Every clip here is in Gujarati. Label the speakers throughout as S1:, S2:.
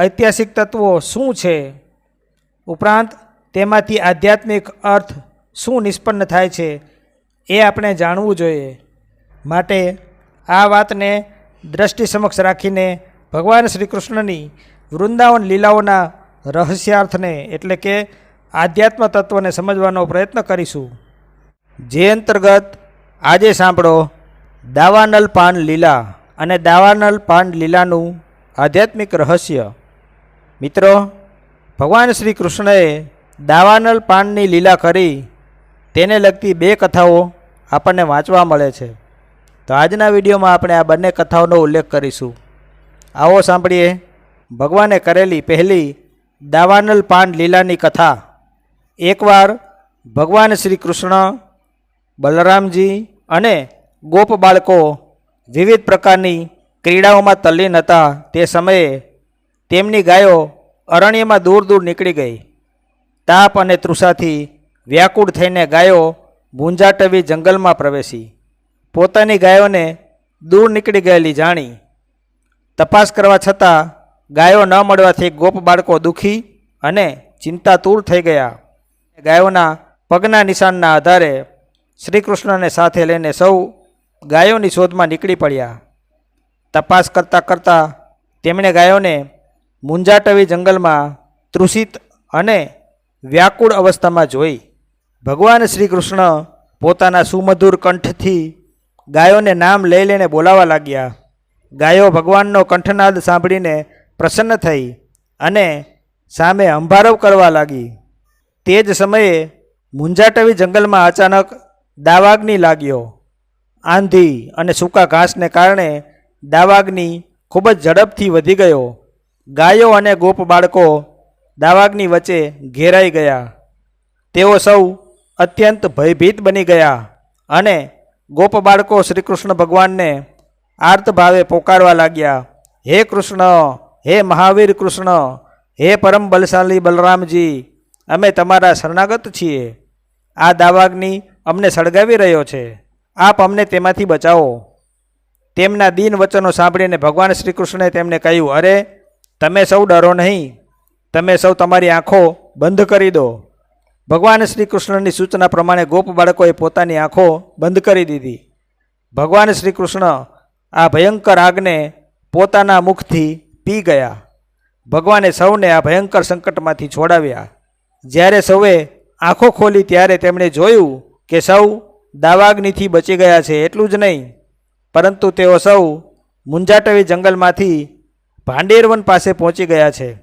S1: ઐતિહાસિક તત્વો શું છે? ઉપરાંત તેમાંથી આધ્યાત્મિક અર્થ શું નિષ્પન્ન થાય છે એ આપણે જાણવું જોઈએ. માટે આ વાતને દ્રષ્ટિ સમક્ષ રાખીને ભગવાન શ્રી કૃષ્ણની વૃંદાવન લીલાઓના રહસ્યાર્થને એટલે કે આધ્યાત્મ તત્વને સમજવાનો પ્રયત્ન કરીશું. જે અંતર્ગત આજે સાંભળો, દાવાનલ પાન લીલા અને દાવાનલ પાન લીલાનું આધ્યાત્મિક રહસ્ય. મિત્રો, ભગવાન શ્રી કૃષ્ણએ દાવાનલ પાનની લીલા કરી તેને લગતી બે કથાઓ આપણને વાંચવા મળે છે. તો આજના વિડીયોમાં આપણે આ બંને કથાઓનો ઉલ્લેખ કરીશું. આવો સાંભળીએ. ભગવાને કરેલી પહેલી દાવાનલ પાન લીલાની કથા. એકવાર ભગવાન શ્રી કૃષ્ણ, બલરામજી અને ગોપ બાળકો વિવિધ પ્રકારની ક્રીડાઓમાં તલ્લીન હતા. તે સમયે તેમની ગાયો અરણ્યમાં દૂર દૂર નીકળી ગઈ. તાપ અને તૃષાથી વ્યાકુળ થઈને ગાયો ભૂંજાટવી જંગલમાં પ્રવેશી. પોતાની ગાયોને દૂર નીકળી ગયેલી જાણી. તપાસ કરવા છતાં ગાયો ન મળવાથી ગોપ બાળકો દુઃખી અને ચિંતાતુર થઈ ગયા. ગાયોના પગના નિશાનના આધારે શ્રી કૃષ્ણને સાથે લઈને સૌ ગાયોની શોધમાં નીકળી પડ્યા. તપાસ કરતાં કરતાં તેમણે ગાયોને મુંજાટવી જંગલમાં તૃષિત અને વ્યાકુળ અવસ્થામાં જોઈ ભગવાન શ્રી કૃષ્ણ પોતાના સુમધુર કંઠથી ગાયોને નામ લઈ લઈને બોલાવા લાગ્યા. ગાયો ભગવાનનો કંઠનાદ સાંભળીને પ્રસન્ન થઈ અને સામે અંભારવ કરવા લાગી. તે જ સમયે મુંજાટવી જંગલમાં અચાનક દાવાગ્નિ લાગ્યો. આંધી અને સૂકા ઘાસને કારણે દાવાગ્નિ ખૂબ જ ઝડપથી વધી ગયો. ગાયો અને ગોપ બાળકો દાવાગ્નિ વચ્ચે ઘેરાઈ ગયા. તેઓ સૌ અત્યંત ભયભીત બની ગયા અને ગોપ બાળકો શ્રી કૃષ્ણ ભગવાનને આર્ત ભાવે પોકારવા લાગ્યા. હે કૃષ્ણ, હે મહાવીર કૃષ્ણ, હે પરમ બલશાલી બલરામજી, અમે તમારા શરણાગત છીએ. આ દાવાગ્નિ અમને સળગાવી રહ્યો છે. આપ અમને તેમાંથી બચાવો. તેમના દિન વચનો સાંભળીને ભગવાન શ્રી કૃષ્ણે તેમને કહ્યું, અરે તમે સૌ ડરો નહીં. તમે સૌ તમારી આંખો બંધ કરી દો. ભગવાન શ્રી કૃષ્ણની સૂચના પ્રમાણે ગોપ બાળકોએ પોતાની આંખો બંધ કરી દીધી. ભગવાન શ્રી કૃષ્ણ આ ભયંકર આગને પોતાના મુખથી પી ગયા. ભગવાને સૌને આ ભયંકર સંકટમાંથી છોડાવ્યા. જ્યારે સૌએ આંખો ખોલી ત્યારે તેમણે જોયું કે સૌ દાવાગ્નિથી બચી ગયા છે, એટલું જ નહીં. પરંતુ તેઓ સૌ મુંજાટવી જંગલમાંથી ભાંડેરવન પાસે પહોંચી ગયા છે.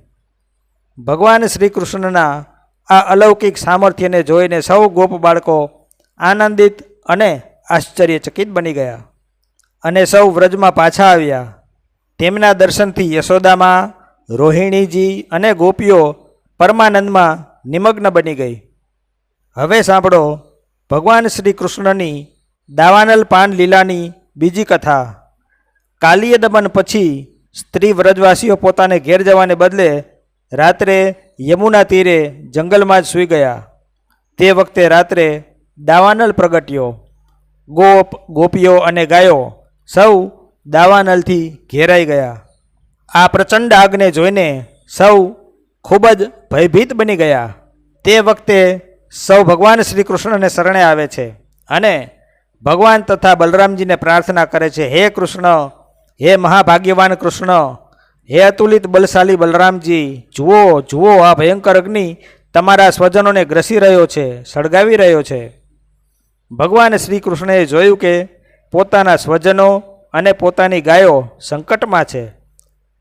S1: ભગવાન શ્રી કૃષ્ણના આ અલૌકિક સામર્થ્યને જોઈને સૌ ગોપ બાળકો આનંદિત અને આશ્ચર્યચકિત બની ગયા અને સૌ વ્રજમાં પાછા આવ્યા. તેમના દર્શનથી યશોદામાં રોહિણીજી અને ગોપીઓ પરમાનંદમાં નિમગ્ન બની ગઈ. હવે સાંભળો, ભગવાન શ્રી કૃષ્ણની દાવાનલ પાન લીલાની બીજી કથા. કાલીય દમન પછી સ્ત્રી વ્રજવાસીઓ પોતાને ઘેર જવાને બદલે રાત્રે યમુના તીરે જંગલમાં જ સૂઈ ગયા. તે વખતે રાત્રે દાવાનલ પ્રગટ્યો. ગોપ, ગોપીઓ અને ગાયો સૌ દાવાનલથી ઘેરાઈ ગયા. આ પ્રચંડ આગને જોઈને સૌ ખૂબ જ ભયભીત બની ગયા. તે વખતે સૌ ભગવાન શ્રી કૃષ્ણને શરણે આવે છે અને ભગવાન તથા બલરામજીને પ્રાર્થના કરે છે, હે કૃષ્ણ હે મહાભાગ્યવાન કૃષ્ણ, હે અતુલિત બલશાલી બલરામજી, જુઓ જુઓ આ ભયંકર અગ્નિ તમારા સ્વજનોને ગ્રસી રહ્યો છે, સળગાવી રહ્યો છે. ભગવાન શ્રી કૃષ્ણએ જોયું કે પોતાના સ્વજનો અને પોતાની ગાયો સંકટમાં છે.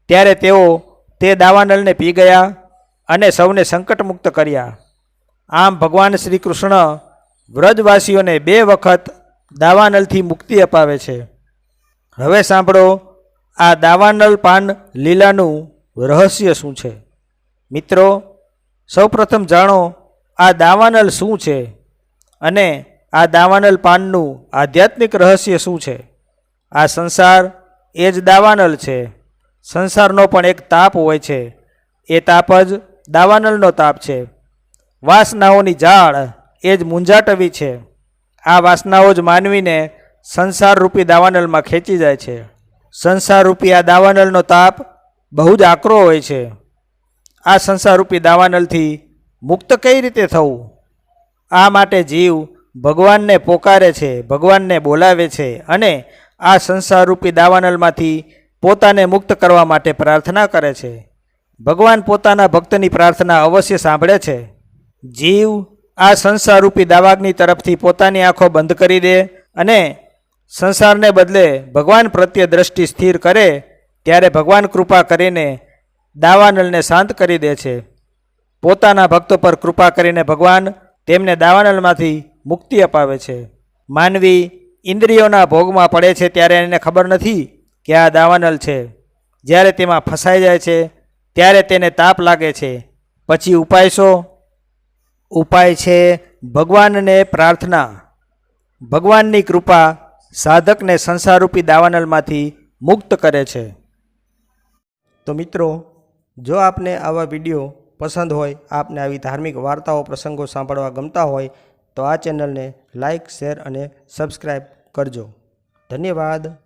S1: ત્યારે તેઓ તે દાવાનલને પી ગયા અને સૌને સંકટમુક્ત કર્યા. આમ ભગવાન શ્રી કૃષ્ણ વ્રજવાસીઓને બે વખત દાવાનલથી મુક્તિ અપાવે છે. હવે સાંભળો, આ દાવાનલ પાન લીલાનું રહસ્ય શું છે? મિત્રો, સૌપ્રથમ જાણો, આ દાવાનલ શું છે અને આ દાવાનલ પાનનું આધ્યાત્મિક રહસ્ય શું છે? આ સંસાર એ જ દાવાનલ છે. સંસારનો પણ એક તાપ હોય છે. એ તાપ જ દાવાનલનો તાપ છે. વાસનાઓની જાળ એ જ મૂંઝાટવી છે. આ વાસનાઓ જ માનવીને સંસાર રૂપી દાવાનલમાં ખેંચી જાય છે. સંસાર રૂપી આ દાવાનલનો તાપ બહુ જ આકરો હોય છે. આ સંસાર રૂપી દાવાનલથી મુક્ત કઈ રીતે થવું? આ માટે જીવ ભગવાનને પોકારે છે, ભગવાનને બોલાવે છે અને આ સંસાર રૂપી દાવાનલમાંથી પોતાને મુક્ત કરવા માટે પ્રાર્થના કરે છે. ભગવાન પોતાના ભક્તની પ્રાર્થના અવશ્ય સાંભળે છે. જીવ આ સંસાર રૂપી દાવાગ્નિ તરફથી પોતાની આંખો બંધ કરી દે અને સંસારને બદલે ભગવાન પ્રત્યે દ્રષ્ટિ સ્થિર કરે, ત્યારે ભગવાન કૃપા કરીને દાવાનલને શાંત કરી દે છે. પોતાના ભક્તો પર કૃપા કરીને ભગવાન તેમને દાવાનલમાંથી મુક્તિ અપાવે છે. માનવી ઇન્દ્રિયોના ભોગમાં પડે છે ત્યારે એને ખબર નથી કે આ દાવાનલ છે. જ્યારે તેમાં ફસાઈ જાય છે, ત્યારે તેને તાપ લાગે છે. પછી ઉપાય શો? ઉપાય છે ભગવાનને પ્રાર્થના. ભગવાનની કૃપા સાધકને સંસારરૂપી દાવાનલમાંથી મુક્ત કરે છે. તો મિત્રો, જો આપને આવા વીડિયો પસંદ હોય, આપને આવી ધાર્મિક વાર્તાઓ, પ્રસંગો સાંભળવા ગમતા હોય, તો આ ચેનલને લાઈક, શેર અને સબસ્ક્રાઈબ કરજો. ધન્યવાદ.